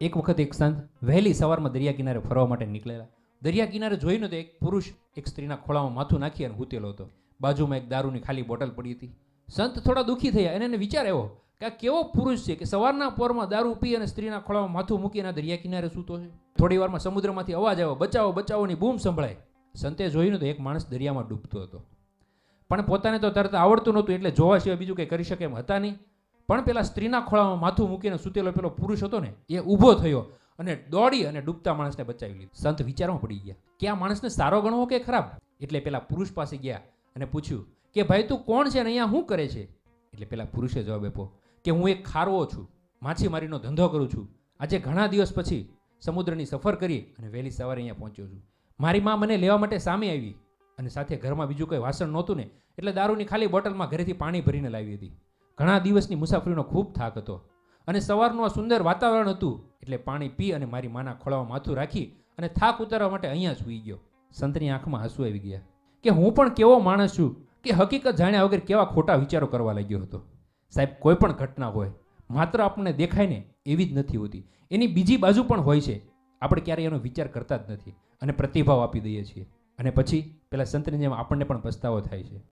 એક વખત એક સંત વહેલી સવારમાં દરિયા કિનારે ફરવા માટે નીકળેલા. દરિયા કિનારે જોઈને તો એક પુરુષ એક સ્ત્રીના ખોળામાં માથું નાખી અને હૂતેલો હતો. બાજુમાં એક દારૂની ખાલી બોટલ પડી હતી. સંત થોડા દુઃખી થયા. અને એને વિચાર આવ્યો કે આ કેવો પુરુષ છે કે સવારના પોરમાં દારૂ પી અને સ્ત્રીના ખોળામાં માથું મૂકીને દરિયા કિનારે સૂતો છે? થોડી વારમાં સમુદ્રમાંથી અવાજ આવ્યો, બચાવો બચાવોની બૂમ સંભળાય. સંતે જોયું તો એક માણસ દરિયામાં ડૂબતો હતો. પણ પોતાને તો તરત આવડતું નહોતું એટલે જોવા સિવાય બીજું કંઈ કરી શકે એમ હતા નહીં. પણ પેલા સ્ત્રીના ખોળામાં માથું મૂકીને સૂતેલો પેલો પુરુષ હતો ને, એ ઊભો થયો અને દોડી અને ડૂબતા માણસને બચાવી લીધું. સંત વિચારમાં પડી ગયા, કે આ માણસને સારો ગણવો કે ખરાબ? એટલે પેલા પુરુષ પાસે ગયા અને પૂછ્યું, કે ભાઈ તું કોણ છે અને અહીંયા શું કરે છે? એટલે પેલા પુરુષે જવાબ આપ્યો, કે હું એક ખારવો છું માછીમારીનો ધંધો કરું છું. આજે ઘણા દિવસ પછી સમુદ્રની સફર કરી અને વહેલી સવારે અહીંયા પહોંચ્યો છું. મારી માં મને લેવા માટે સામે આવી અને સાથે ઘરમાં બીજું કંઈ વાસણ નહોતું ને, એટલે દારૂની ખાલી બોટલમાં ઘરેથી પાણી ભરીને લાવી હતી. ઘણા દિવસની મુસાફરીનો ખૂબ થાક હતો. અને સવારનું આ સુંદર વાતાવરણ હતું, એટલે પાણી પી અને મારી માના ખોળામાં માથું રાખી અને થાક ઉતારવા માટે અહીંયા સૂઈ ગયો. સંતની આંખમાં હસુ આવી ગયા. કે હું પણ કેવો માણસ છું કે હકીકત જાણ્યા વગર કેવા ખોટા વિચારો કરવા લાગ્યો હતો. સાહેબ, કોઈ પણ ઘટના હોય, માત્ર આપણને દેખાય ને એવી જ નથી હોતી. એની બીજી બાજુ પણ હોય છે. આપણે ક્યારેય એનો વિચાર કરતા જ નથી અને પ્રતિભાવ આપી દઈએ છીએ. અને પછી, પેલા સંતની જેમ આપણને પણ પસ્તાવો થાય છે.